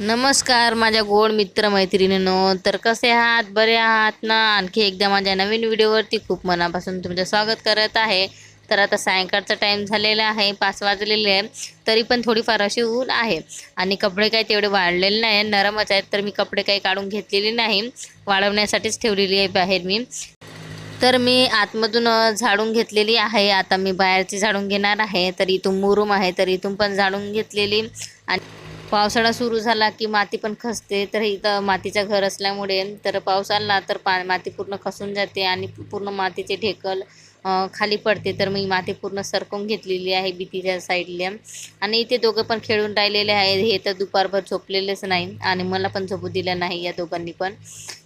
नमस्कार माझ्या गोड मित्र मैत्रिणीनो तर कसे आहात? बरे आहात ना? आणखी एकदा माझ्या नवीन व्हिडिओवरती खूप मनापासून तुमचं स्वागत करत आहे. तर आता सायंकाळचा टाईम झालेला आहे पाच वाजलेले आहे तरी पण थोडीफार अशी ऊन आहे. आणि कपडे काही तेवढे वाळलेले नाही नरमच आहेत. तर मी कपडे काही काढून घेतलेले नाही. वाळवण्यासाठीच ठेवलेली आहे बाहेर मी. तर मी आतमधून झाडून घेतलेली आहे. आता मी बाहेरची झाडून घेणार आहे. तर इथून मुरूम आहे तर इथून पण झाडून घेतलेली. आणि पावसाळा सुरू झाला की माती पण खसते तर इथं मातीचं घर असल्यामुळे तर पाऊस आला तर पा माती पूर्ण खसून जाते आणि पूर्ण मातीचे ढेकल खाली पडते. तर मी माती पूर्ण सरकवून घेतलेली आहे भीतीच्या साईडला आणि इथे दोघं पण खेळून राहिलेले आहेत. हे तर दुपारभर झोपलेलेच नाही आणि मला पण झोपू दिलं नाही या दोघांनी पण.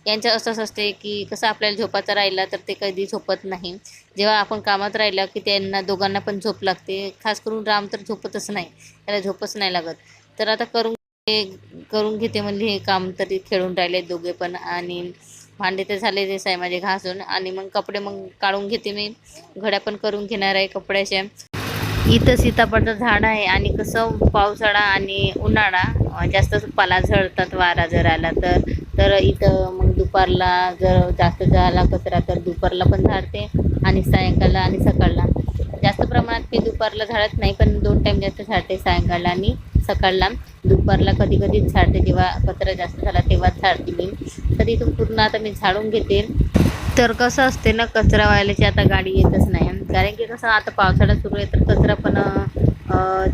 यांचं असंच असते की कसं आपल्याला झोपाचं राहिलं तर ते कधी झोपत नाही. जेव्हा आपण कामात राहिलं की त्यांना दोघांना पण झोप लागते. खास करून राम तर झोपतच नाही. त्याला झोपच नाही लागत. तर आता करून घे- करून घेते म्हणजे हे काम तरी खेळून राहिले दोघे पण. आणि भांडे तर झाले ते आहे माझे घासून. आणि मग कपडे मग काढून घेते मी. घड्या पण करून घेणार आहे कपड्याच्या इथं सीताफळचं झाड आहे आणि कसं पावसाळा आणि उन्हाळा जास्त पाला झळतात वारा जर आला तर. तर इथं मग दुपारला जर जास्त झाला कचरा तर दुपारला पण झाडते आणि सायंकाळला आणि सकाळला. जास्त प्रमाणात मी दुपारला झाडत नाही पण दोन टाईम जास्त झाडते सायंकाळला आणि सकाळला. दुपारला कधी कधीच झाडते जेव्हा कचरा जास्त झाला तेव्हाच झाडते मी. तर इथून पूर्ण आता मी झाडून घेते. तर कसं असते ना कचरा व्हायलाची आता गाडी येतच नाही. कारण की कसं आता पावसाळा सुरू आहे तर कचरा पण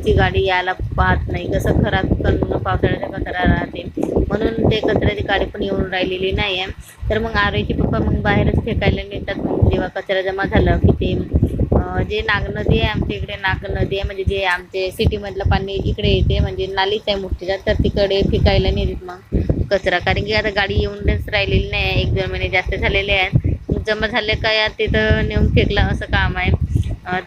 ची गाडी यायला पाहत नाही. कसं खराब करून पावसाळ्याचा कचरा राहते. म्हणून ते कचऱ्याची गाडी पण येऊन राहिलेली नाही आहे तर मग आरोईचे पप्पा मग बाहेरच फेकायला नेतात मग जेव्हा कचरा जमा झाला की ते जे नाग नदी आहे आमच्या इकडे नाग नदी आहे. म्हणजे जे आमचे सिटीमधलं पाणी इकडे येते म्हणजे नालीच आहे मोठीच्या तर तिकडे फेकायला नेतात मग कचरा. कारण की आता गाडी येऊनच राहिलेली नाही. आहे एक दोन महिने जास्त झालेले आहेत. जमा झाले का या तिथं नेऊन फेकला असं काम आहे.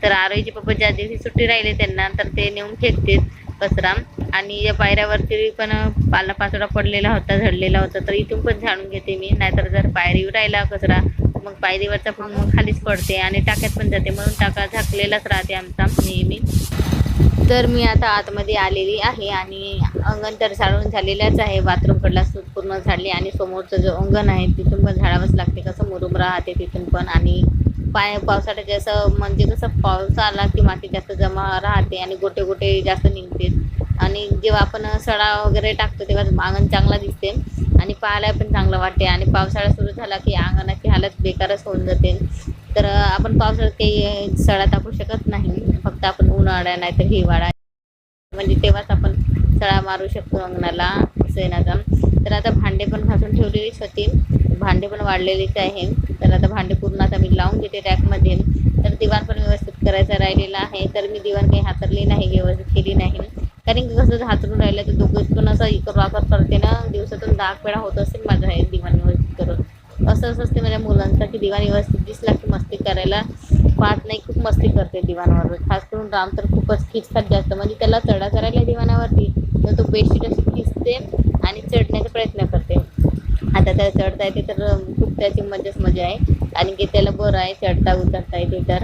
तर आरोईचे पप्पा ज्या दिवशी सुट्टी राहिली त्यांना तर ते नेऊन फेकतात कचरा. आणि या पायऱ्यावरती पण पालापाचोडा पडलेला होता झडलेला होता. तर इथून पण झाडून घेते मी. नाहीतर जर पायरीवर राहिला कचरा मग पायरीवरचा पण मग खालीच पडते आणि टाक्यात पण जाते. म्हणून टाका झाकलेलाच राहते आमचा नेहमी. तर मी आता आतमध्ये आलेली आहे आणि अंगण तर झाडून झालेलंच आहे. बाथरूमकडला सु- पूर्ण झाडली आणि समोरचं जो अंगण आहे तिथून पण झाडावंच लागते. कसं मुरुम राहते तिथून पण आणि पाय पावसाळ्यात जसं म्हणजे कसं पाऊस आला की माती जास्त जमा राहते आणि गोटे गोटे जास्त निघते. आणि जेव्हा आपण सडा वगैरे टाकतो तेव्हा अंगण चांगला दिसते. आणि पाहायला पण चांगलं वाटते आणि पावसाळा सुरू झाला की अंगणाची हालत बेकारच होऊन जाते. तर आपण पावसाळ्यात काही सडा टाकू शकत नाही. फक्त आपण उन्हाळा नाही तर हिवाळा म्हणजे तेव्हाच आपण सळा मारू शकतो अंगणाला सेनाचा तर आता भांडे पण घासून ठेवलेलीच होती. भांडे पण वाढलेलीच आहे. तर आता भांडे पूर्ण आता मी लावून घेते रॅकमध्ये. तर दिवाण पण व्यवस्थित करायचं राहिलेलं आहे. तर मी दिवाण काही हातरली नाही व्यवस्थित केली नाही. कारण की कसं हातरून राहिलं तर दोघं पण असं इकर वापर करते ना दिवसातून दहा वेळा होत असेल माझा हे दिवाण व्यवस्थित करून. असं असं असते माझ्या मुलांचा की दिवाण व्यवस्थित दिसला की मस्ती करायला. पाहत नाही खूप मस्ती करते दिवाणावर. खास करून राम तर खूपच खिचतात जास्त. म्हणजे त्याला चढा करायला दिवाणावरती तर तो बेडशीट अशी खिचते आणि चढण्याचा प्रयत्न करते. आता त्याला चढता येते तर खूप त्याची मजाच मजा आहे. आणि की त्याला बरं आहे चढता उतरता येते तर.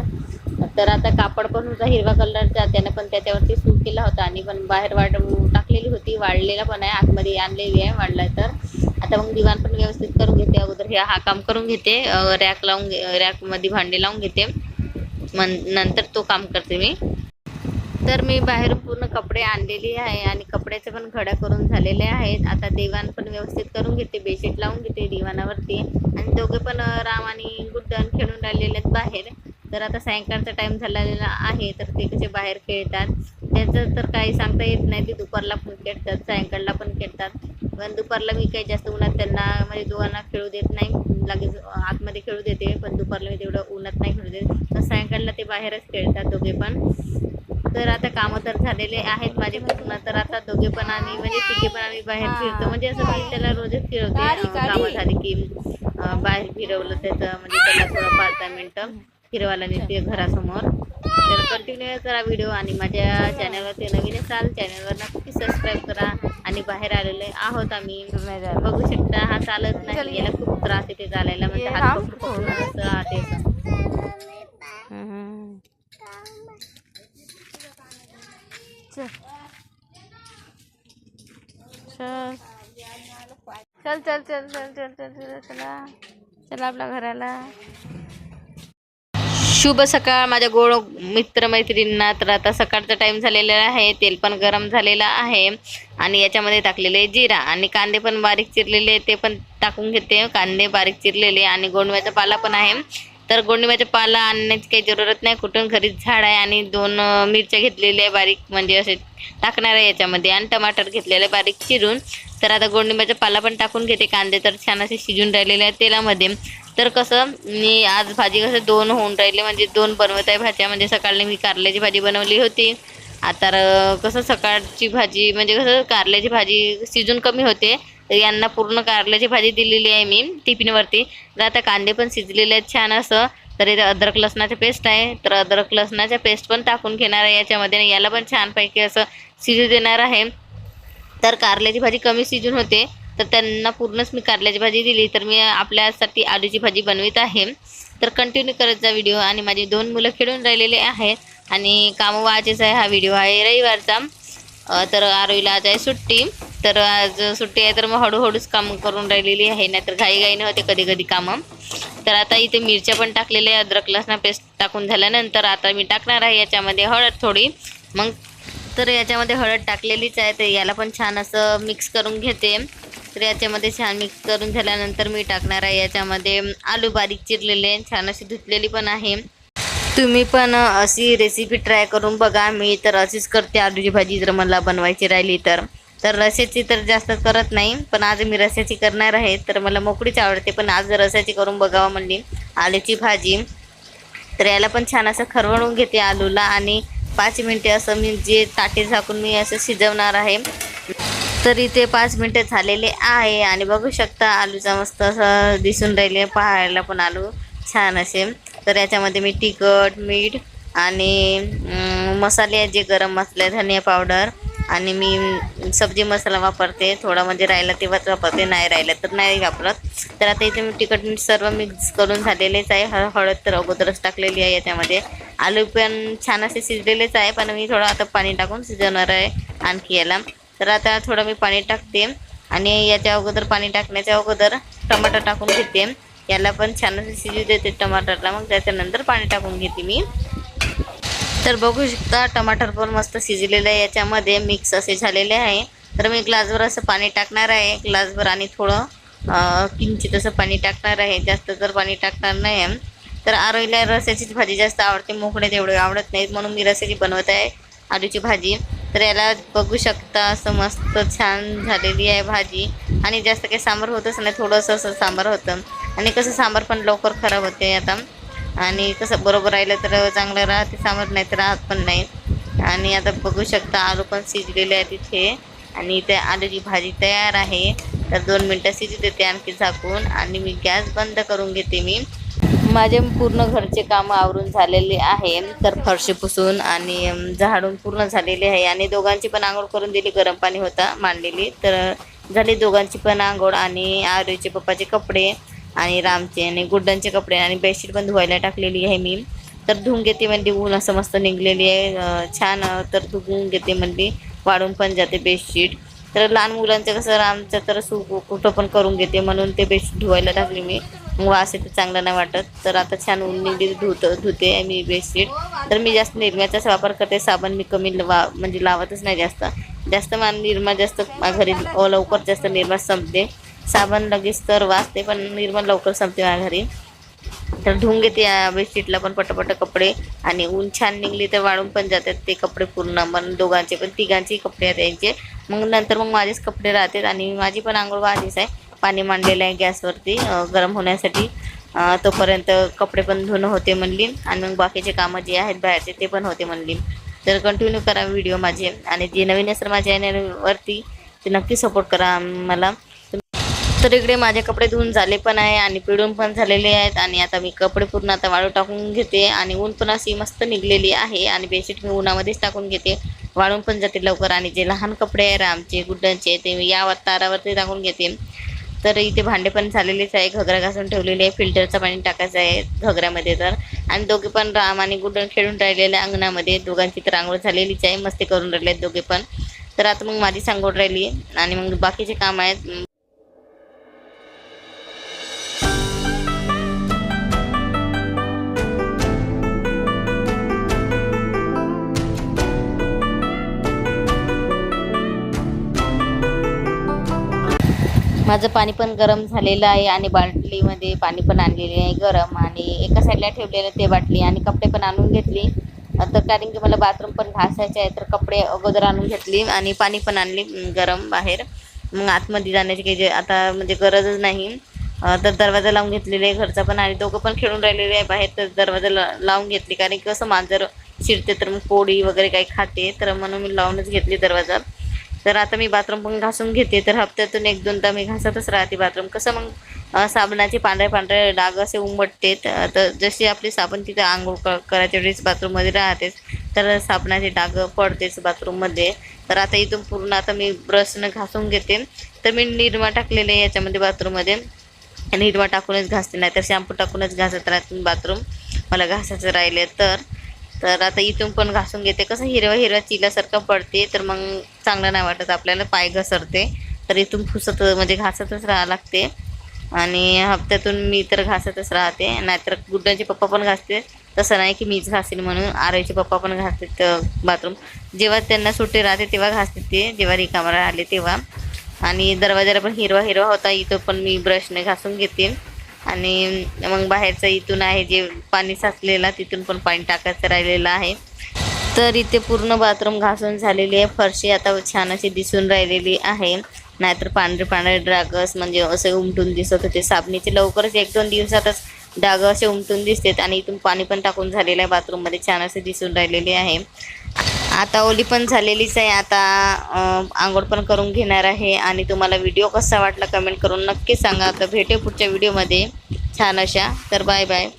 तर आता कापड पण होता हिरवा कलरचा त्यानं पण त्याच्यावरती सूट केला होता. आणि पण बाहेर वाढ टाकलेली होती वाढलेला पण आहे. आतमध्ये आणलेली आहे वाढलाय तर. आता मग दिवाण पण व्यवस्थित करून घेते. अगोदर हे हा काम करून घेते. रॅक लावून घे रॅकमध्ये भांडे लावून घेते. मन नंतर तो काम करते मी. तर मी बाहेरून पूर्ण कपडे आणलेली आहे आणि कपड्याचे पण घड्या करून झालेले आहेत. आता दिवाण पण व्यवस्थित करून घेते. बेडशीट लावून घेते दिवाणावरती. आणि दोघे पण राम आणि गुड्डन खेळून राहिलेले आहेत बाहेर. तर आता सायंकाळचा टाईम झालेला आहे तर ते कसे बाहेर खेळतात. त्याचं तर काही सांगता येत नाही ते दुपारला पण खेळतात सायंकाळला पण खेळतात. पण दुपारला मी काही जास्त उन्हात त्यांना म्हणजे दोघांना खेळू देत नाही. लगेच आतमध्ये खेळू देते पण दुपारला मी तेवढं उन्हात नाही खेळू देत. तर सायंकाळला ते बाहेरच खेळतात दोघे पण. तर आता कामं तर झालेले आहेत माझे पूर्ण तर आता दोघे पण आणि म्हणजे तिघे पण आम्ही बाहेर फिरतो. म्हणजे असं मी त्याला रोजच फिरवते कामं झाली की बाहेर फिरवलं त्याचं म्हणजे त्याला थोडं पाच दहा मिनटं फिरवायला निघते घरासमोर. तर कंटिन्यू करा व्हिडिओ आणि माझ्या चॅनलवरती नवीन असाल चॅनलवर नक्की सबस्क्राईब करा. आणि बाहेर आलेले आहोत आम्ही. बघू शकता हा चालत नाही. याला खूप त्रास येते चालायला. म्हणजे हात पकडून चल चल चल चल चल चल चला. चला आपल्या घराला. शुभ सकाळ माझ्या गोड मित्रमैत्रिणींना. तर आता सकाळचा टाइम झालेला आहे तेल पण गरम झालेलं आहे आणि याच्यामध्ये टाकलेले जिरा आणि कांदे पण बारीक चिरलेले ते पण टाकून घेते. कांदे बारीक चिरलेले आणि गोंडव्याचा पाला पण आहे. तर गोंडव्याचा पाला आणण्याची काही जरूरत नाही कुठून घरीच झाड आहे आणि दोन मिरच्या घेतलेल्या बारीक म्हणजे असे टाकणार आहे याच्यामध्ये आणि टमाटर घेतलेले आहे बारीक चिरून. तर आता गोंडलिंबाचा पाला पण टाकून घेते कांदे तर छान असे शिजून राहिलेले आहे तेलामध्ये. तर कसं मी आज भाजी कसं दोन होऊन राहिले. म्हणजे दोन बनवत आहे भाज्या. म्हणजे सकाळी मी कारल्याची भाजी बनवली होती. आता कसं सकाळची भाजी म्हणजे कसं कारल्याची भाजी शिजून कमी होते. तर यांना पूर्ण कारल्याची भाजी दिलेली आहे मी टिफिनवरती तर आता कांदे पण शिजलेले आहेत छान असं. तर इथे अद्रक लसणाचं पेस्ट आहे. तर अद्रक लसणाच्या पेस्ट पण टाकून घेणार आहे याच्यामध्ये. याला पण छानपैकी असं शिजू देणार आहे. तर कारल्याची भाजी कमी शिजून होते. तर त्यांना पूर्णच मी कारल्याची भाजी दिली. तर मी आपल्यासाठी आलूची भाजी बनवित आहे. तर कंटिन्यू करत जा व्हिडिओ आणि माझी दोन मुलं खेळून राहिलेले आहेत. आणि कामं वाचेच आहे हा व्हिडिओ आहे. रविवारचा. तर आरोईला आज आहे सुट्टी. तर आज सुट्टी आहे. तर मग हळूहळूच काम करून राहिलेली आहे. नाहीतर घाईघाईने होते कधी कधी कामं. तर आता इथे मिरच्या पण टाकलेल्या आहे अद्रक लसणा पेस्ट टाकून झाल्यानंतर आता मी टाकणार आहे. याच्यामध्ये हळद थोडी. मग तर याच्यामध्ये हळद टाकलेलीच आहे. तर याला पण छान असं मिक्स करून घेते. तर याच्यामध्ये छान मिक्स करून झाल्यानंतर मी टाकणार आहे. याच्यामध्ये आलू बारीक चिरलेले छान अशी धुतलेली पण आहे. तुम्ही पण अशी रेसिपी ट्राय करून बघा. मी तर अशीच करते. आलूची भाजी जर मला बनवायची राहिली तर. तर रस्याची तर जास्त करत नाही पण आज मी रस्याची करणार आहे. तर मला मोकळीच आवडते पण आज रस्याची करून बघावं म्हणली आलूची भाजी तर याला पण छान असं खरवणून घेते आलूला. आणि पाच मिनटे असं मी जे ताटे झाकून मी असं शिजवणार आहे तर इथे पाच मिनटं झालेले आहे आणि बघू शकता आलूचा मस्त असं दिसून राहिले पाहायला पण आलू छान असे. तर याच्यामध्ये मी तिखट मीठ आणि मसाले जे गरम मसाले धनिया पावडर आणि मी सब्जी मसाला वापरते. थोडा म्हणजे राहिला तेव्हाच वापरते नाही राहिला तर नाही वापरत. तर आता इथे मी तिखट मीठ सर्व मिक्स करून झालेलेच आहे. हळ हळद तर अगोदरच टाकलेली आहे याच्यामध्ये. आलू पण छान असे शिजलेलेच आहे पण मी थोडं आता पाणी टाकून शिजवणार आहे आणखी याला. तर आता थोडं मी पाणी टाकते आणि याच्या अगोदर पाणी टाकण्याच्या अगोदर टमाटर टाकून घेते. याला पण छान असे शिजू देते टमाटरला. मग त्याच्यानंतर पाणी टाकून घेते मी. तर बघू शकता टमाटर पण मस्त शिजलेलं आहे. याच्यामध्ये मिक्स असे झालेले आहे. तर मी ग्लासभर असं पाणी टाकणार आहे. ग्लासभर आणि थोडं किंचित असं पाणी टाकणार आहे. जास्त तर पाणी टाकणार नाही. आहे तर आरोईला रस्याचीच भाजी जास्त आवडते. मोकळे तेवढे आवडत नाहीत. म्हणून मी रस्याची बनवत आहे. आलूची भाजी. तर याला बघू शकता असं मस्त छान झालेली आहे भाजी. आणि जास्त काही सांबार होतच नाही थोडंसं असं सांबार होतं. आणि कसं सांबार पण लवकर खराब होते आता. आणि कसं बरोबर राहिलं तर चांगलं राहते सांबार नाही तर राहत पण नाही. आणि आता बघू शकता आलू पण शिजलेले आहे तिथे आणि त्या आलूची भाजी तयार आहे. तर दोन मिनटं शिजू देते आणखी झाकून. आणि मी गॅस बंद करून घेते मी. माझे पूर्ण घरचे कामं आवरून झालेले आहे. तर फरशी पुसून आणि झाडून पूर्ण झालेले आहे. आणि दोघांची पण आंघोळ करून दिली गरम पाणी होता मांडलेली. तर झाली दोघांची पण आंघोळ आणि आरोईचे पप्पाचे कपडे आणि रामचे आणि गुड्डांचे कपडे आणि बेडशीट पण धुवायला टाकलेली आहे मी. तर धुवून घेते म्हणजे ऊन असं मस्त निघलेली आहे. छान तर धुवून घेते म्हणजे वाढून पण जाते बेडशीट. तर लहान मुलांचं कसं रामचं तर सु कुठं पण करून घेते म्हणून ते बेडशीट धुवायला टाकली मी. वास येते चांगलं नाही वाटत. तर आता छान ऊन निघली धुत धुते आहे मी बेडशीट. तर मी जास्त निरम्याचाच वापर करते साबण मी कमी वा म्हणजे लावतच नाही जास्त. जास्त मा निरमा जास्त घरी लवकर जास्त निरमा संपते. साबण लगेच तर वाचते पण निर्मा लवकर संपते माझ्या घरी. तर धुवून घेते या बेडशीटला पण पटापट कपडे. आणि ऊन छान निघली तर वाळून पण जातात ते कपडे पूर्ण. पण दोघांचे पण तिघांचे कपडे आहेत यांचे. मग नंतर मग माझेच कपडे राहतात आणि माझी पण आंघोळ आधीच आहे. पाणी मांडलेलं आहे गॅसवरती गरम होण्यासाठी. तोपर्यंत कपडे पण धुणं होते म्हणली आणि मग बाकीचे कामं जे आहेत बाहेरचे ते पण होते म्हणली तर कंटिन्यू करा व्हिडिओ माझे आणि जे नवीन असेल माझ्या चॅनलवरती ते नक्की सपोर्ट करा मला. तर इकडे माझे कपडे धुवून झाले पण आहे आणि पिळून पण झालेले आहेत आणि आता मी कपडे पूर्ण आता वाळू टाकून घेते आणि ऊन पण अशी मस्त निघलेली आहे आणि बेडशीट मी उन्हामध्येच टाकून घेते. वाळून पण जाते लवकर आणि जे लहान कपडे आहे रामचे गुड्डांचे ते मी या तारावरती टाकून घेते. तर इथे भांडे पण झालेलेच आहे. घगरा घासून ठेवलेले आहे. फिल्टरचं पाणी टाकायचं आहे घगऱ्यामध्ये तर. आणि दोघे पण राम आणि गुड्डन खेळून राहिलेले आहे अंगणामध्ये. दोघांची तर आंघोळ झालेलीच आहे. मस्ती करून राहिले आहेत दोघे पण. तर आता मग माझी सांगोड राहिली आणि मग बाकीचे काम आहेत. माझं पाणी पण गरम झालेलं आहे आणि बाटलीमध्ये पाणी पण आणलेले आहे गरम आणि एका साईडला ठेवलेलं ते बाटली आणि कपडे पण आणून घेतली. तर कारण की मला बाथरूम पण घासायचे आहे तर कपडे अगोदर आणून घेतली आणि पाणी पण आणली गरम बाहेर. मग आतमध्ये जाण्याची काही जे आता म्हणजे गरजच नाही. तर दरवाजा लावून घेतलेले आहे घरचा पण आणि दोघं पण खेळून राहिलेले आहे बाहेर तर दरवाजा लावून घेतली. कारण की कसं मांजर शिरते तर मग पोळी वगैरे काही खाते तर म्हणून मी लावूनच घेतली दरवाजा. तर आता मी बाथरूम पण घासून घेते. तर हप्त्यातून एक दोनदा मी घासतच राहते बाथरूम. कसं मग साबणाचे पांढरे पांढरे डाग असे उमटते. तर जशी आपली साबण तिथे आंघोळ क- करायच्या वेळेस बाथरूममध्ये राहतेच. तर साबणाचे डाग पडतेच बाथरूममध्ये. तर आता इथून पूर्ण आता मी ब्रशनं घासून घेते. तर मी निरमा टाकलेले आहे याच्यामध्ये बाथरूममध्ये. निरमा टाकूनच घासते. नाही तर शॅम्पू टाकूनच घासत राहते बाथरूम. मला घासायचं राहिले तर. तर आता इथून पण घासून घेते. कसं हिरवा हिरवा चिल्यासारखं पडते तर मग चांगलं नाही वाटत आपल्याला पाय घसरते. तर इथून फुसत म्हणजे घासतच राहावं लागते. आणि हप्त्यातून मी तर घासतच राहते. नाहीतर गुड्डाचे पप्पा पण घासते तसं नाही की मीच घासेन म्हणून. आरईचे पप्पा पण घासतात बाथरूम. जेव्हा त्यांना सुट्टी राहते तेव्हा घासते ते. जेव्हा रिकामा आले तेव्हा. आणि दरवाजाला पण हिरवा हिरवा होता. इथं पण मी ब्रशने घासून घेते. आणि मग बाहेरचं इथून आहे जे पाणी साचलेला तिथून पण पाणी टाकायचं राहिलेलं आहे. तर इथे पूर्ण बाथरूम घासून झालेली आहे. फरशी आता छान अशी दिसून राहिलेली आहे. नाहीतर पांढरे पांढरे डागस म्हणजे असे उमटून दिसत होते. साबणीचे लवकरच एक दोन दिवसातच डाग असे उमटून दिसतात आणि इथून पाणी पण टाकून झालेलं आहे. बाथरूममध्ये छान असे दिसून राहिलेले आहे. आता ओली पण झालेलीच आहे. आता आंघोळ पण करून घेणार आहे. आणि तुम्हाला व्हिडिओ कसा वाटला कमेंट करून नक्की सांगा. तर भेटे पुढच्या व्हिडिओमध्ये छान अशा. तर बाय बाय